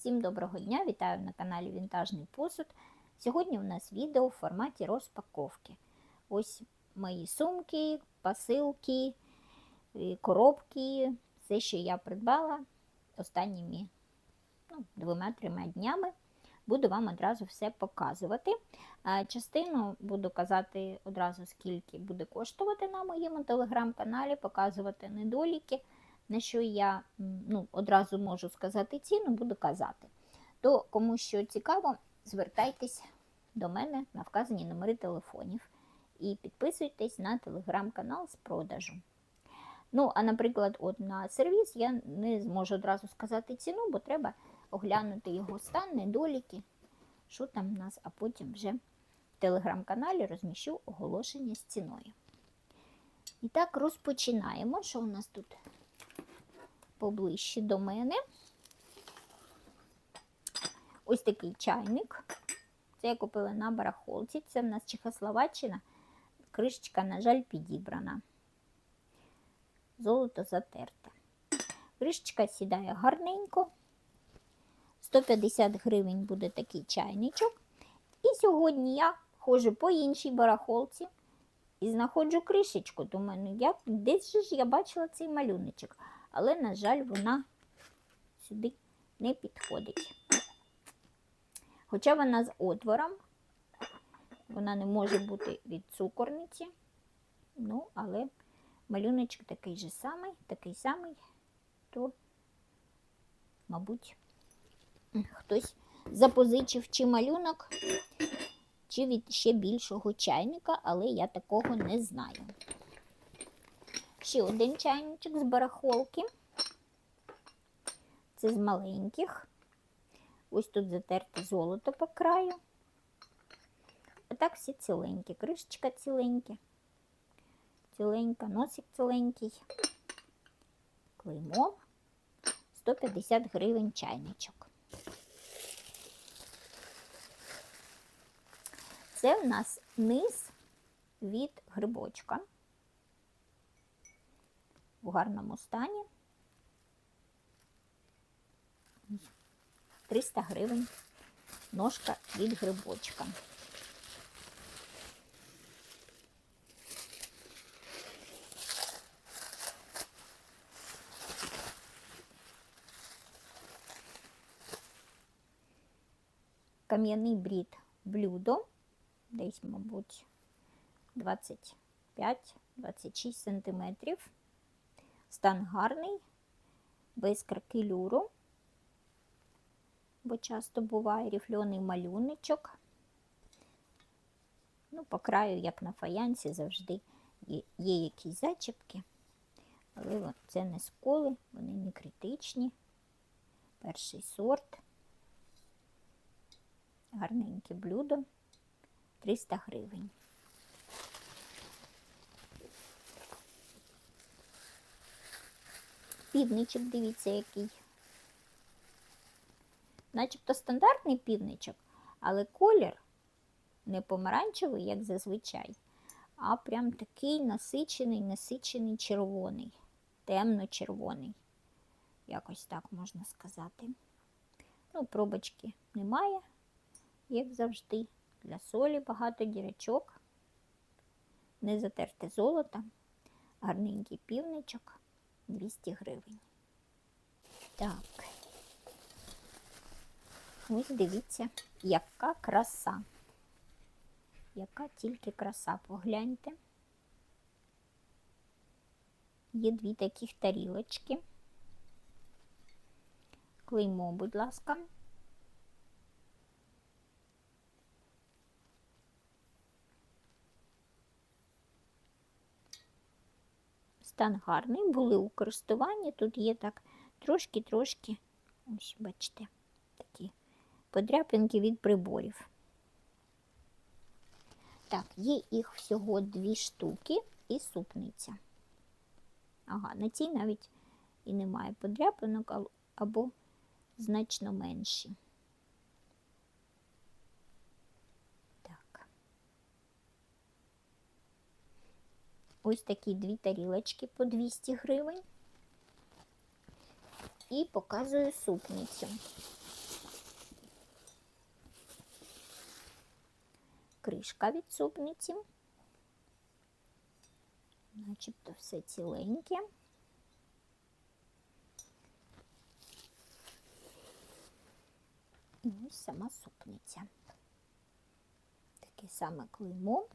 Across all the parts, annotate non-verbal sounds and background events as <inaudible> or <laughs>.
Всім доброго дня! Вітаю на каналі Вінтажний посуд. Сьогодні у нас відео в форматі розпаковки. Ось мої сумки, посилки, е, коробки, все, що я придбала останніми ну, двома-трьома днями. Буду вам одразу все показувати. Частину буду казати одразу, скільки буде коштувати на моєму телеграм-каналі, показувати недоліки на що я ну, одразу можу сказати ціну, буду казати. То кому що цікаво, звертайтесь до мене на вказані номери телефонів і підписуйтесь на телеграм-канал з продажу. Ну, а наприклад, от на сервіс я не зможу одразу сказати ціну, бо треба оглянути його стан, недоліки, що там в нас, а потім вже в телеграм-каналі розміщу оголошення з ціною. І так, розпочинаємо. Що у нас тут поближче до мене. Ось такий чайник. Це я купила на барахолці. Це в нас Чехословаччина. Кришечка, на жаль, підібрана. Золото затерте. Кришечка сідає гарненько. 150 гривень буде такий чайничок. І сьогодні я ходжу по іншій барахолці і знаходжу кришечку. Думаю, ну як десь же ж я бачила цей малюночок але, на жаль, вона сюди не підходить. Хоча вона з отвором, вона не може бути від цукорниці, ну, але малюночок такий же самий, такий самий, то, мабуть, хтось запозичив чи малюнок, чи від ще більшого чайника, але я такого не знаю. Ще один чайничок з барахолки. Це з маленьких. Ось тут затерте золото по краю. А так всі ціленькі. Кришечка ціленька, ціленька, носик ціленький. Клеймо. 150 гривень чайничок. Це в нас низ від грибочка в гарному стані. 300 гривень ножка від грибочка. Кам'яний брід блюдо, десь, мабуть, 25-26 сантиметрів. Стан гарний, без кракелюру, бо часто буває ріфльоний малюночок. Ну, по краю, як на фаянсі, завжди є, є якісь зачіпки, але це не сколи, вони не критичні. Перший сорт. Гарненьке блюдо 300 гривень. Півничок, дивіться, який. Начебто стандартний півничок, але колір не помаранчевий, як зазвичай, а прям такий насичений, насичений червоний, темно-червоний. Якось так можна сказати. Ну, пробочки немає, як завжди. Для солі багато дірочок, не затерте золото, гарненький півничок. 200 гривень. Так, ось дивіться, яка краса. Яка тільки краса, погляньте. Є дві таких тарілочки. Клеймо, будь ласка. Стан гарний, були у користуванні. Тут є так трошки-трошки, ось, бачите, такі подряпинки від приборів. Так, є їх всього дві штуки і супниця. Ага, на цій навіть і немає подряпинок або значно менші. Ось такі дві тарілочки по 200 гривень. І показую супницю. Кришка від супниці. Начебто все ціленьке. І ось сама супниця. Таке саме клеймо.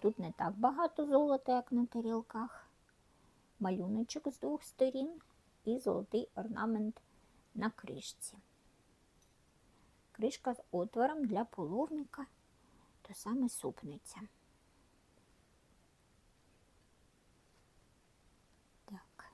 Тут не так багато золота, як на тарілках. Малюночок з двох сторін і золотий орнамент на кришці. Кришка з отвором для половника, то саме супниця. Так.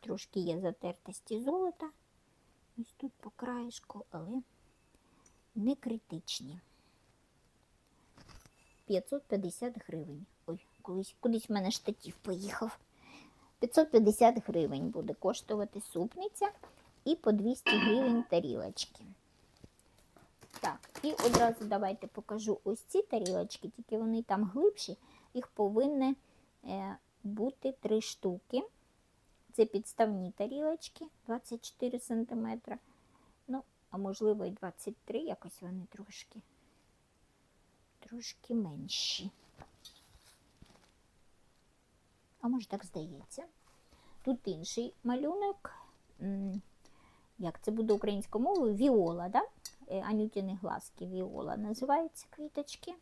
Трошки є затертості золота. Ось тут по краєшку, але не критичні. 550 гривень. Ой, колись, кудись в мене штатів поїхав. 550 гривень буде коштувати супниця і по 200 гривень тарілочки. Так, і одразу давайте покажу ось ці тарілочки, тільки вони там глибші, їх повинні е, бути три штуки. Це підставні тарілочки 24 см. Ну, а можливо і 23, якось вони трошки, трошки менші. А може так здається. Тут інший малюнок. Як це буде українською мовою? Віола, да? Е, Анютіни глазки віола називаються квіточки.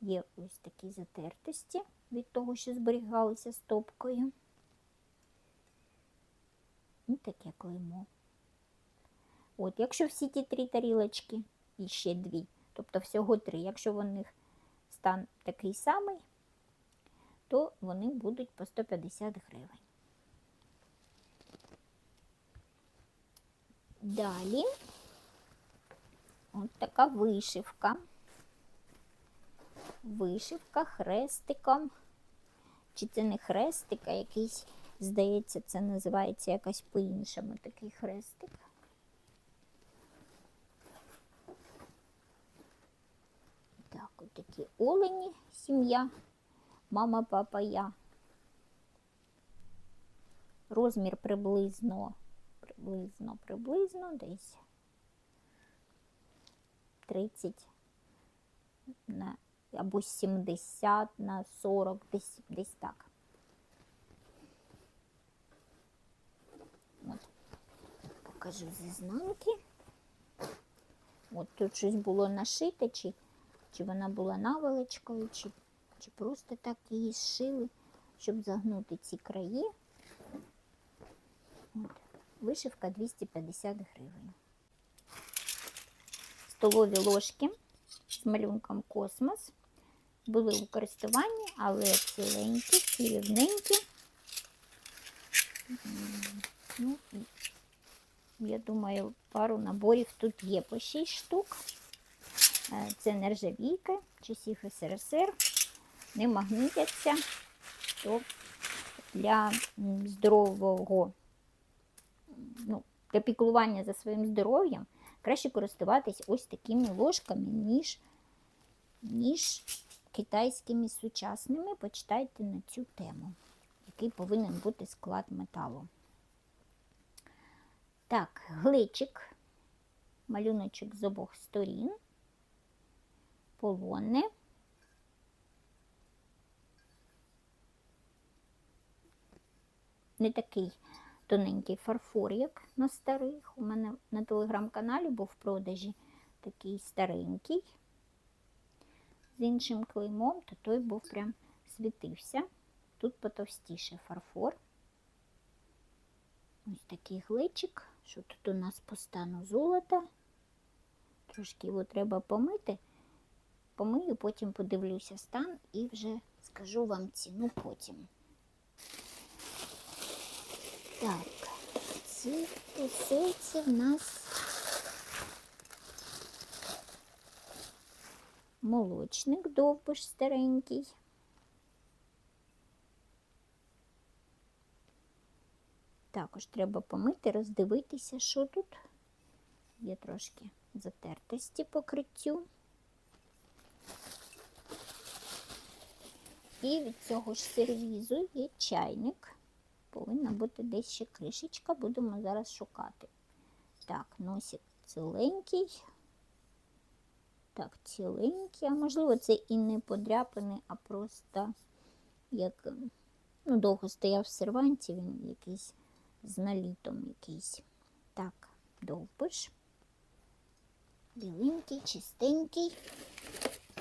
Є ось такі затертості від того, що зберігалися стопкою. І таке клеймо. От, якщо всі ті три тарілочки і ще дві, тобто всього три, якщо в них стан такий самий, то вони будуть по 150 гривень. Далі от така вишивка. Вишивка хрестиком. Чи це не хрестик, а якийсь, здається, це називається якось по-іншому такий хрестик. Так, от такі олені, сім'я, мама, папа, я. Розмір приблизно, приблизно, приблизно десь 30 на або 70 на 40, десь, десь так. От. Покажу з ізнанки. От тут щось було нашите, чи, чи вона була наволочкою, чи, чи просто так її зшили, щоб загнути ці краї. От. Вишивка 250 гривень. Столові ложки з малюнком космос були у користуванні, але ціленькі, ці рівненькі. М, Ну, я думаю, пару наборів тут є по 6 штук. Е, Це нержавійка, часів СРСР, не магнітяться, то для здорового, ну, для піклування за своїм здоров'ям краще користуватись ось такими ложками, ніж, ніж китайськими сучасними. Почитайте на цю тему, який повинен бути склад металу. Так, гличик, малюночок з обох сторін, полонне. Не такий тоненький фарфор, як на старих. У мене на телеграм-каналі був в продажі такий старенький з іншим клеймом, то той був прям світився. Тут потовстіше фарфор. Ось такий гличик, що тут у нас по стану золота. Трошки його треба помити. Помию, потім подивлюся стан і вже скажу вам ціну потім. Так, ці посилці в нас молочник довбиш старенький. Також треба помити, роздивитися, що тут. Є трошки затертості покриттю. І від цього ж сервізу є чайник. Повинна бути десь ще кришечка, будемо зараз шукати. Так, носик ціленький. Так, ціленький, а можливо, це і не подряпаний, а просто як ну, довго стояв в серванті, він якийсь з налітом якийсь. Так, довбиш. Біленький, чистенький.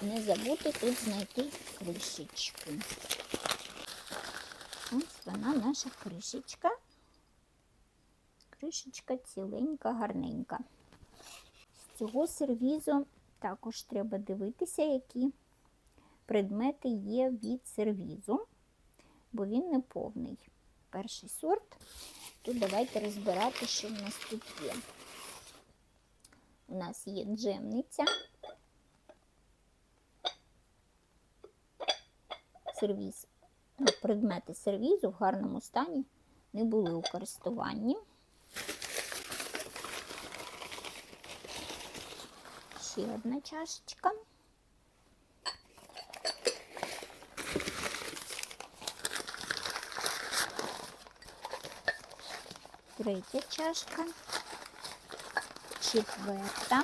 Не забути тут знайти кришечку. Ось вона наша кришечка. Кришечка ціленька, гарненька. З цього сервізу також треба дивитися, які предмети є від сервізу, бо він не повний. Перший сорт. Тут давайте розбирати, що в нас тут є. У нас є джемниця. Сервіз, ну, предмети сервізу в гарному стані не були у користуванні. Ще одна чашечка. Третя чашка. Четверта.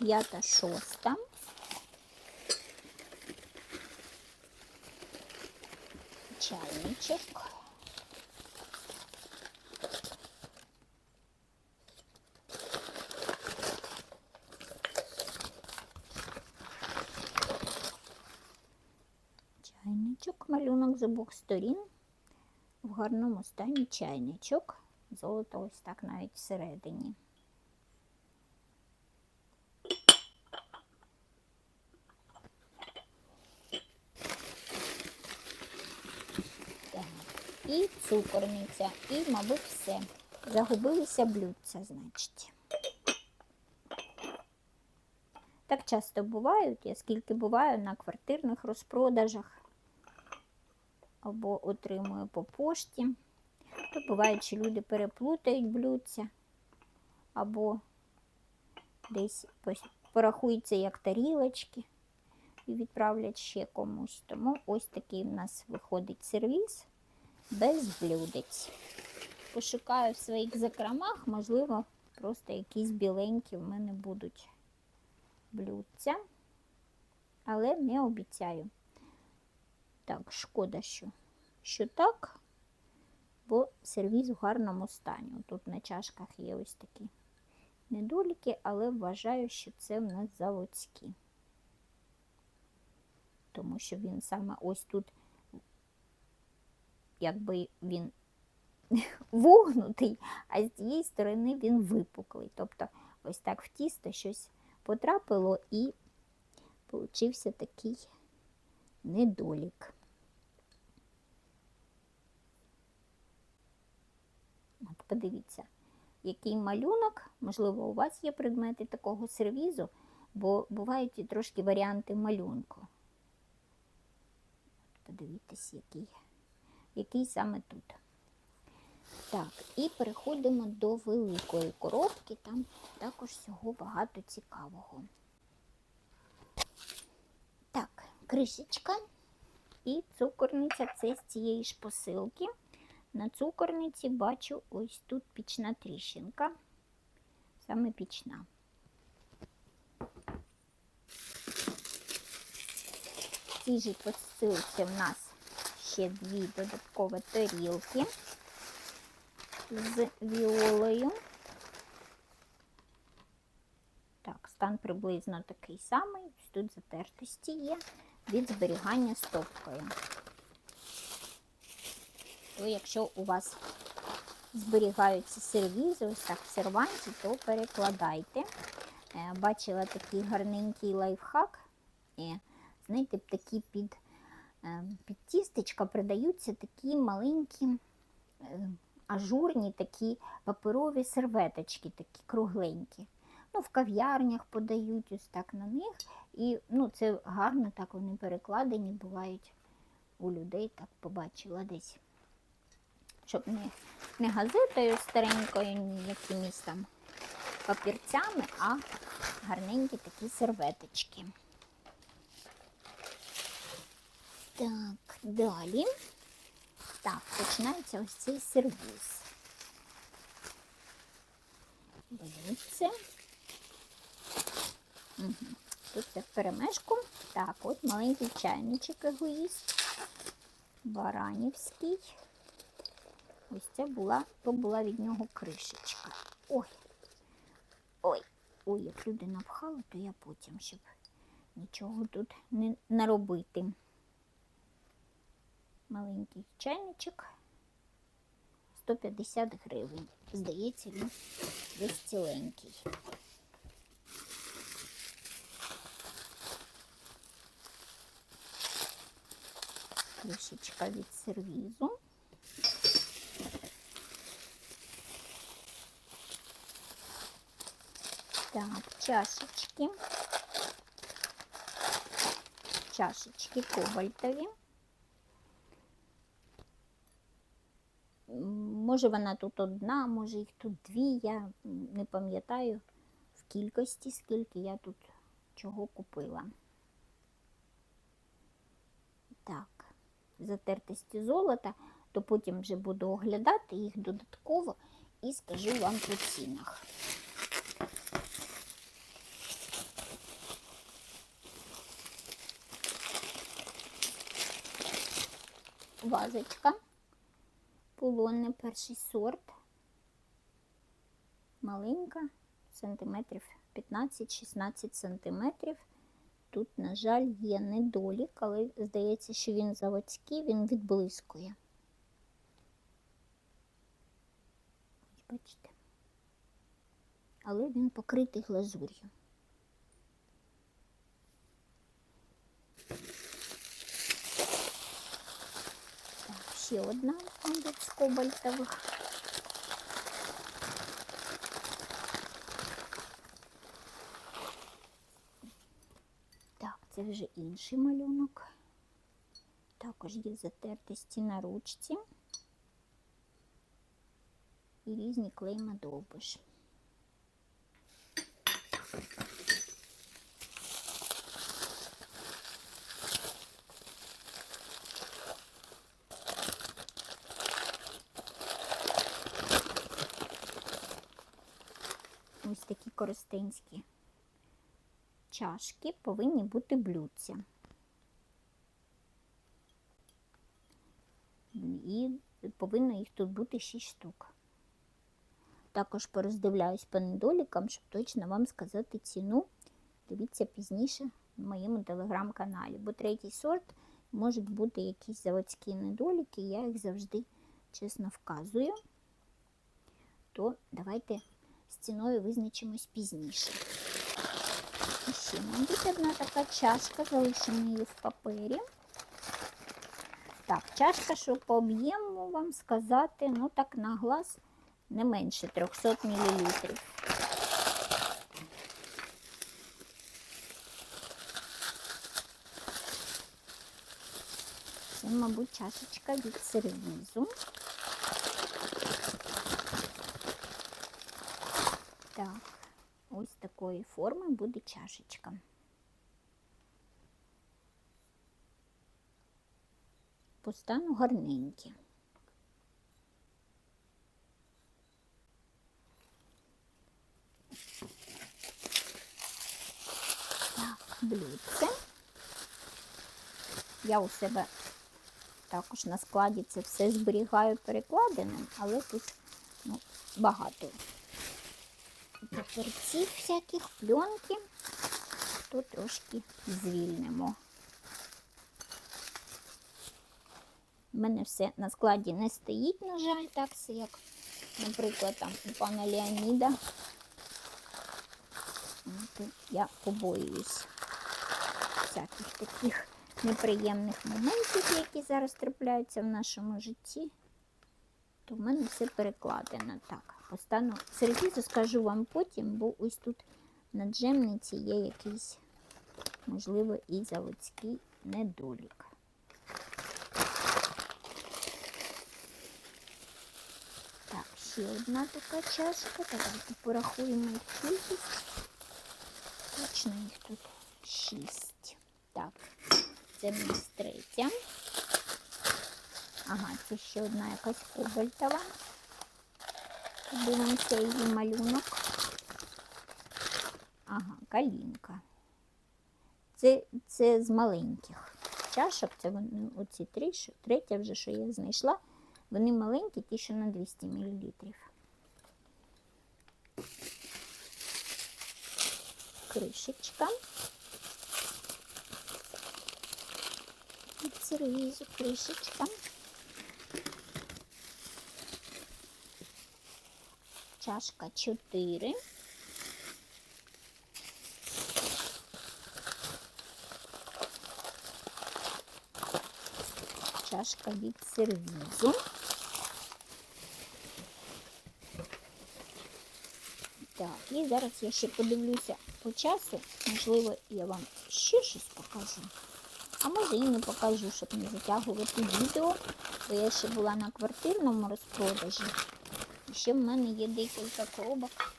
П'ята, шоста. Чайничок. Чайничок, малюнок з обох сторін. В гарному стані чайничок. Золото ось так навіть всередині. Так. І цукорниця, і, мабуть, все. Загубилися блюдця, значить. Так часто бувають, я скільки буваю на квартирних розпродажах або отримую по пошті. То буває, що люди переплутають блюдця, або десь порахуються як тарілочки і відправлять ще комусь. Тому ось такий в нас виходить сервіс без блюдець. Пошукаю в своїх закромах, можливо, просто якісь біленькі в мене будуть блюдця, але не обіцяю. Так, шкода, що, що так, бо сервіз в гарному стані. Тут на чашках є ось такі недоліки, але вважаю, що це в нас заводські. Тому що він саме ось тут, якби він <laughs> вогнутий, а з цієї сторони він випуклий. Тобто ось так в тісто щось потрапило і получився такий недолік. От подивіться, який малюнок, можливо, у вас є предмети такого сервізу, бо бувають і трошки варіанти малюнку. Подивіться, який, який саме тут. Так, і переходимо до великої коробки, там також всього багато цікавого. Так, кришечка і цукорниця це з цієї ж посилки. На цукорниці бачу ось тут пічна тріщинка, саме пічна. В цій же посилці в нас ще дві додаткові тарілки з віолою. Так, стан приблизно такий самий. Тут затертості є від зберігання стопкою. То якщо у вас зберігаються сервізи, ось так в серванті, то перекладайте. Е, Бачила такий гарненький лайфхак. І, знаєте, такі під, е, під тістечка продаються такі маленькі е, ажурні такі паперові серветочки, такі кругленькі. Ну, в кав'ярнях подають ось так на них. І ну, це гарно, так вони перекладені, бувають у людей, так побачила десь. Щоб не, не газетою старенькою, ні якимись там папірцями, а гарненькі такі серветочки. Так, далі. Так, починається ось цей сервіс. Блюдце. Угу. Тут це перемешку. Так, от маленький чайничок егоїст. Баранівський. Ось це була, то була від нього кришечка. Ой. Ой, ой, як люди напхали, то я потім, щоб нічого тут не наробити. Маленький чайничок. 150 гривень. Здається, він весь ціленький. Кришечка від сервізу. Так, чашечки. Чашечки кобальтові. Може вона тут одна, може їх тут дві, я не пам'ятаю в кількості, скільки я тут чого купила. Так, затертості золота, то потім вже буду оглядати їх додатково і скажу вам по цінах. Вазочка. Полонне перший сорт. Маленька, сантиметрів 15-16 сантиметрів. Тут, на жаль, є недолік, але здається, що він заводський, він відблискує. Бачите. Але він покритий глазур'ю. Так, ще одна з кобальтових. Так, це вже інший малюнок. Також є затертості на ручці і різні клейма довбиш. Ось такі коростенські чашки повинні бути блюдця. І повинно їх тут бути 6 штук. Також пороздивляюсь по недолікам, щоб точно вам сказати ціну. Дивіться пізніше в моєму телеграм-каналі. Бо третій сорт можуть бути якісь заводські недоліки, я їх завжди чесно вказую. То давайте з ціною визначимось пізніше. І ще, мабуть, одна така чашка, залишимо її в папері. Так, чашка, що по об'єму вам сказати, ну так на глаз не менше 300 мл. Це, мабуть, чашечка від сервізу. Так, ось такої форми буде чашечка. По стану гарненькі. Так, блюдце. Я у себе також на складі це все зберігаю перекладеним, але тут ну, багато папірців всяких, пленки, то трошки звільнимо. У мене все на складі не стоїть, на жаль, так все як, наприклад, там у пана Леоніда. От, я побоююсь всяких таких неприємних моментів, які зараз трапляються в нашому житті, то в мене все перекладено так. Постану сервізу скажу вам потім, бо ось тут на джемниці є якийсь, можливо, і заводський недолік. Так, ще одна така чашка. Давайте порахуємо їх кількість. Точно їх тут шість. Так, Це в нас третя. Ага, це ще одна якась кобальтова. Дивимося її малюнок. Ага, калінка. Це, це з маленьких чашок. Це вони, оці три, третя вже, що я знайшла. Вони маленькі, ті, що на 200 мл. Кришечка. Сервізу кришечка. Чашка 4. Чашка від сервізу. Так, і зараз я ще подивлюся по часу. Можливо, я вам ще щось покажу. А може і не покажу, щоб не затягувати відео, бо я ще була на квартирному розпродажі. Ще в мене є декілька коробок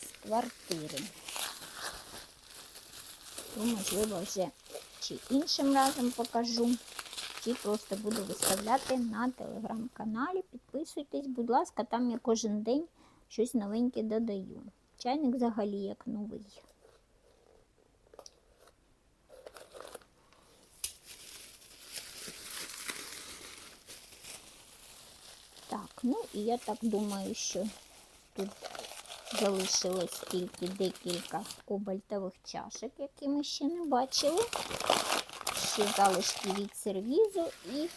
з квартири. То, можливо, вже чи іншим разом покажу, чи просто буду виставляти на телеграм-каналі. Підписуйтесь, будь ласка, там я кожен день щось новеньке додаю. Чайник взагалі як новий. Так, ну і я так думаю, що тут залишилось тільки декілька кобальтових чашок, які ми ще не бачили. Ще залишки від сервізу і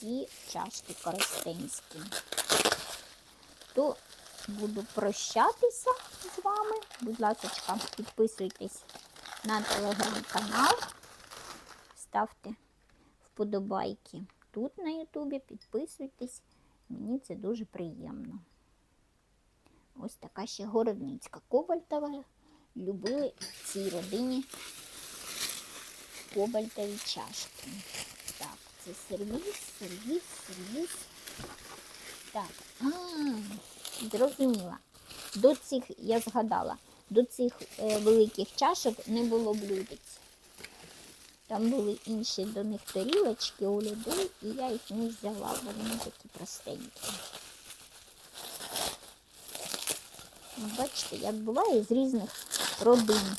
ці чашки коростенські. То буду прощатися з вами. Будь ласка, підписуйтесь на телеграм-канал, ставте вподобайки тут на Ютубі, підписуйтесь. Мені це дуже приємно. Ось така ще городницька кобальтова. Любили в цій родині кобальтові чашки. Так, це сервіс, сервіс, сервіс. Так, а, зрозуміла. До цих, я згадала, до цих е, великих чашок не було блюдець. Там були інші до них тарілочки у людей, і я їх не взяла, бо вони такі простенькі. Бачите, як буває з різних родин.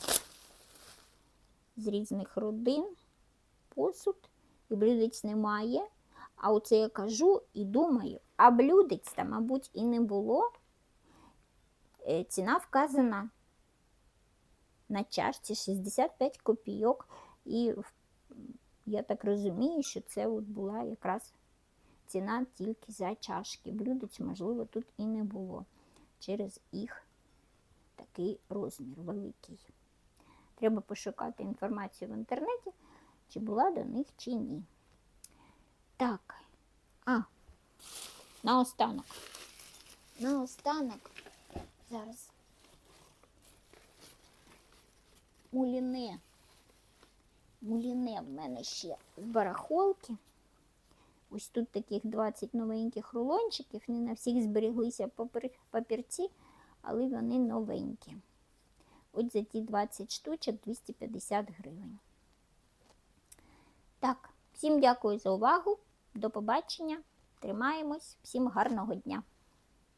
З різних родин посуд і блюдець немає. А оце я кажу і думаю, а блюдець там, мабуть, і не було. Е, Ціна вказана на чашці 65 копійок. І я так розумію, що це от була якраз ціна тільки за чашки. Блюдець, можливо, тут і не було через їх такий розмір великий. Треба пошукати інформацію в інтернеті, чи була до них, чи ні. Так, а, наостанок. Наостанок. Зараз. Муліне. Муліне в мене ще з барахолки. Ось тут таких 20 новеньких рулончиків. Не на всіх зберіглися папірці, але вони новенькі. От за ті 20 штучок 250 гривень. Так, всім дякую за увагу. До побачення. Тримаємось. Всім гарного дня!